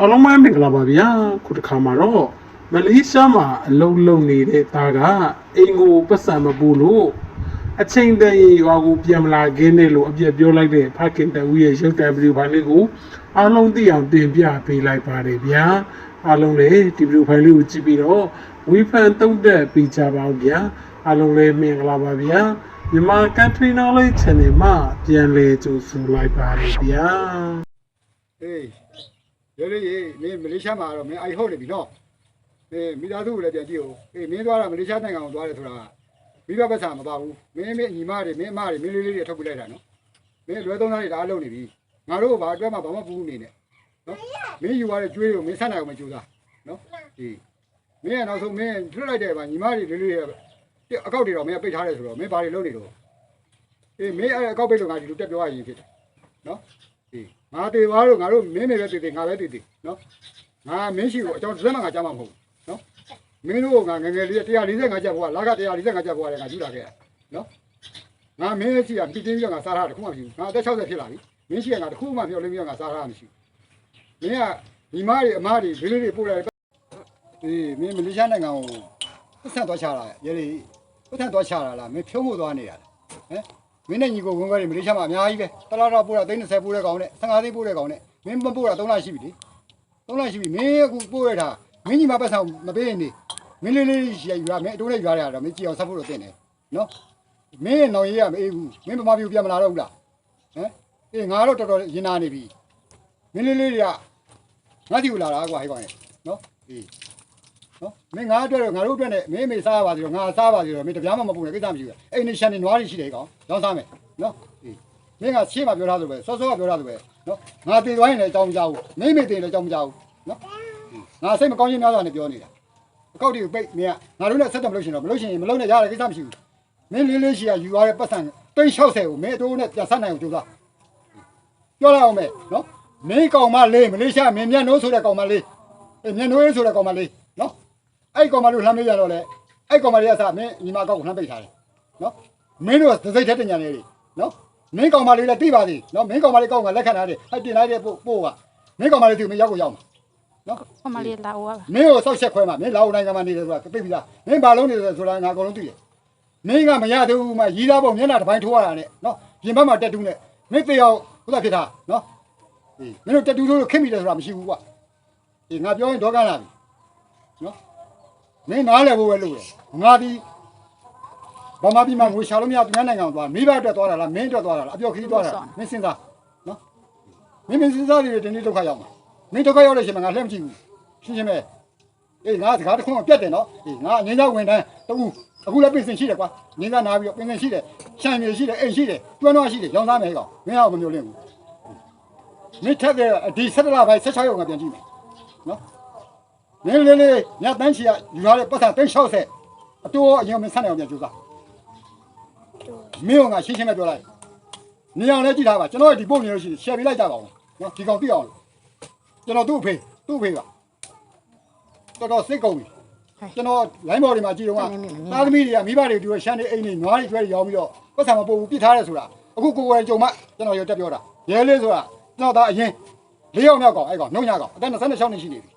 အားလုံးပဲမင်္ဂလာပါဗျာခုတစ်ခါမှာတော့မလေးရှားမှာအလုံးလုံးနေတဲ့သားကအင်ကိုပတ်စံမပူလို့အချိန်တည်းရွာကိုပြန်မလာခင်းနေလို့အပြက်ပြောလိုက်တဲ့ဖခင်တဦးရဲ့ရုပ်တံဗီဒီယိုဖိုင်လေးကိုအားလုံးသိအောင်တင်ပြပေးလိုက်ပါတယ်ဗျာအားလုံးလည်းဒီဗီဒီယိုဖိုင်လေးကိုကြည့်ပြီးတော့ဝီဖန်တုံးတက်ပြီးကြပါဦးဗျာအားလုံးလည်းမင်္ဂလာပါဗျာမြန်မာ country knowledge channel မှာပြန်လည်ကြိုဆိုလိုက်ပါတယ်ဗျာအေး ရေလေးရေမင်းမလေးရှားမှာတော့မင်းအိုက်ဟုတ်နေပြီနော်အေးမိသားစုကိုလည်းပြန်ကြည့်ဦးအေးမင်းသွားတာမလေးရှားနိုင်ငံကိုသွားတယ်ဆိုတာမိဘပတ်စာမပါဘူးမင်းမင်းညီမတွေမင်းအမတွေမင်းလေးလေးတွေထုတ်ပြလိုက်တာနော်မင်းလွယ်သုံးသားတွေဒါအလုပ်နေပြီငါတို့ကဘာအတွက်မှဘာမှပူးနေနဲ့နော်မင်းယူရတဲ့ကျွေးကိုမင်းဆက်နိုင်အောင်မကြိုးစားနော်အေးမင်းကနောက်ဆုံးမင်းထွတ်လိုက်တဲ့ဗာညီမတွေလေးလေးတွေအကောက်တွေတော့မင်းပိတ်ထားတယ်ဆိုတော့မင်းဘာတွေလုပ်နေတော့အေးမင်းအဲ့အကောက်ပိတ်လို့ငါဒီလိုတက်ပြောရရင်ဖြစ်တယ်နော်အေး ငါတေသွားလို့ငါတို့မင်းနေပဲတေတေငါပဲတေတေနော်ငါမင်းရှိကိုအကြောင်းတစ်စက်မှငါကြားမှာမဟုတ်ဘူးနော်မင်းတို့ကငါငယ်ငယ်လေး145ကျပ်ဘွားလာက145ကျပ်ဘွားလည်းငါယူလာခဲ့ရနော်ငါမင်းရှိကပြတင်းပြီးတော့ငါစားထားတာတခုမှမရှိဘူးငါအသက်60ဖြစ်လာပြီမင်းရှိကငါတခုမှပြောလို့မရငါစားထားတာမရှိဘူးမင်းကညီမတွေအမတွေဘေးလေးတွေပို့လိုက်အေးမင်းမလေးရှားနိုင်ငံကိုပတ်ဆက်သွားချတာရဲလေပတ်ဆက်သွားချတာလားမင်းဖြုံးဖို့သွားနေတာဟမ် မင်းနဲ့ညီကိုဝင်ခွဲတွေမလေးရှားမှာအများကြီးပဲတလားတော့ပို့တာ30ပို့တဲ့ကောင်နဲ့15သိန်းပို့တဲ့ကောင်နဲ့မင်းမပို့တာ3လရှိပြီလေ3လရှိပြီမင်းအခုပို့ရတာမင်းညီမပတ်ဆောင်မပေးရင်နေမင်းလေးလေးရှိရယူရမင်းအတိုးနဲ့ယူရရတာမင်းကြည့်အောင်ဆက်ဖို့တော့တင်တယ်နော်မင်းနောင်ရေးရမအေးဘူးမင်းဗမာပြည်ပြန်မလာတော့ဘူးလားဟမ်အေးငါတော့တော်တော်ရင်နာနေပြီမင်းလေးလေးတွေကငါ့စီကိုလာတာကွာဟဲ့ကောင်ရဲ့နော်အေး နော်မင်းငါအတွက်တော့ငါတို့အတွက်နဲ့မင်းမေစားပါစီတော့ငါစားပါစီတော့မင်းတပြားမှမပူနဲ့ကိစ္စမရှိဘူးအိမ်နေရှန်နေနွားတွေရှိတယ်ကောင်ရောင်းစားမယ်နော်အေးမင်းကရှေ့မှာပြောထားသလိုပဲစောစောကပြောထားသလိုပဲနော်ငါတည်သွားရင်လည်းအကြောင်းမကြောက်ဘူးမင်းမေတည်လည်းအကြောင်းမကြောက်ဘူးနော်ငါစိတ်မကောင်းခြင်းများစွာနဲ့ပြောနေတာအကောက်တွေကိုပိတ်မင်းကငါတို့နဲ့ဆက်တယ်မလို့ရှင်တော့မလို့ရှင်ရင်မလို့နဲ့ရတယ်ကိစ္စမရှိဘူးမင်းလေးလေးရှိရယူရတဲ့ပတ်စံ360ကိုမင်းအတိုးနဲ့ပြန်ဆက်နိုင်အောင်ကြိုးစားပြောလိုက်အောင်မယ်နော်မင်းကောင်မလေးမလေးရှားမင်းမျက်နှိုးဆိုတဲ့ကောင်မလေးအေးမျက်နှိုးရေးဆိုတဲ့ကောင်မလေးနော် အဲ့ကောင်မလေးလှမ်းမေးကြတော့လေအဲ့ကောင်မလေးကစားမင်းညီမကောက်ကိုလှမ်းပိတ်ထားတယ်နော်မင်းတို့ကစိတ်ထဲတင်ညာနေလေနော်မင်းကောင်မလေးလည်းသိပါသေးနော်မင်းကောင်မလေးကောက်ကလက်ခံထားတယ်အဲ့တင်လိုက်တဲ့ပို့ပို့ကမင်းကောင်မလေးသူမင်းရောက်ကိုရောက်မှာနော်အမလေးလာဝါမင်းကိုစောက်ချက်ခွဲမှာမင်းလာဦးနိုင်ငံမှာနေတယ်ဆိုတာသိပြီလားမင်းဘာလုံးနေတယ်ဆိုတာငါအကုန်လုံးသိတယ်မင်းကမရသေးဘူးမှရီးသားပုံမျက်နှာတစ်ပိုင်းထိုးရတာနဲ့နော်ပြင်ဘက်မှာတက်တူးနဲ့မင်းတေအောင်ဘုရားဖြစ်တာနော်အေးမင်းတို့တက်တူးလို့ခင်မိတယ်ဆိုတာမရှိဘူးကွာအေးငါပြောရင်ဒေါကလာပြီနော် မင်းနားလည်ဖို့ပဲလုပ်တယ်ငါဒီဗမာပြည်မှာငွေရှာလို့မရသူများနိုင်ငံကိုသွားမိဘအတွက်သွားတာလားမင်းအတွက်သွားတာလားအပြောက်ခီးသွားတာလားမင်းစဉ်းစားနော်မင်းမင်းစဉ်းစားနေတယ်ဒီနေ့ဒုက္ခရောက်မှာမင်းဒုက္ခရောက်လို့ရှိရင်ငါလှည့်မကြည့်ဘူးရှင်းရှင်းပဲအေးငါစကားတစ်ခုမှပြတ်တယ်နော်အေးငါအငင်းကြောင့်ဝင်တန်းတူအခုလည်းပြင်ဆင်ရှိတယ်ကွာငင်းကနာပြီးတော့ပြင်ဆင်ရှိတယ်ရှမ်းမြေရှိတယ်အိမ်ရှိတယ်ကျွမ်းတော့ရှိတယ်ရောင်းသားမယ်ကောင်မင်းအောင်မမျိုးလင့်ဘူးမင်းထက်တဲ့ဒီ17လပိုင်း16ရက်ငါပြန်ကြည့်မယ်နော် နင်းလေးလေးညတန်းချီကယူရတဲ့ပတ်စံ360အတိုးအရင်မဆန်းနေအောင်ပြန်ကြိုးစားမင်းကငါရှင်းရှင်းပဲပြောလိုက်နေအောင်လည်းကြည့်ထားပါကျွန်တော်ဒီပုံနေလို့ရှိရင် share ပေးလိုက်ကြပါဦးနော်ဒီကောင်သိအောင်လို့ကျွန်တော်သူ့အဖေသူ့အဖေကတော်တော်စိတ်ကုန်ပြီကျွန်တော် line board တွေမှာကြည့်တော့ကသားသမီးတွေကမိဘတွေတူရရှမ်းနေအိမ်နေနွားတွေကျွဲတွေရောင်းပြီးတော့ပတ်စံမပို့ဘူးပြစ်ထားတယ်ဆိုတာအခုကိုယ်ဝယ်ကြုံမှကျွန်တော်ရတက်ပြောတာရဲလေးဆိုတာကျွန်တော်သားအရင်လေးယောက်မြောက်ကောင်အဲ့ကောင်နှုတ်ညကောင်အသက်26နှစ်ရှိနေပြီ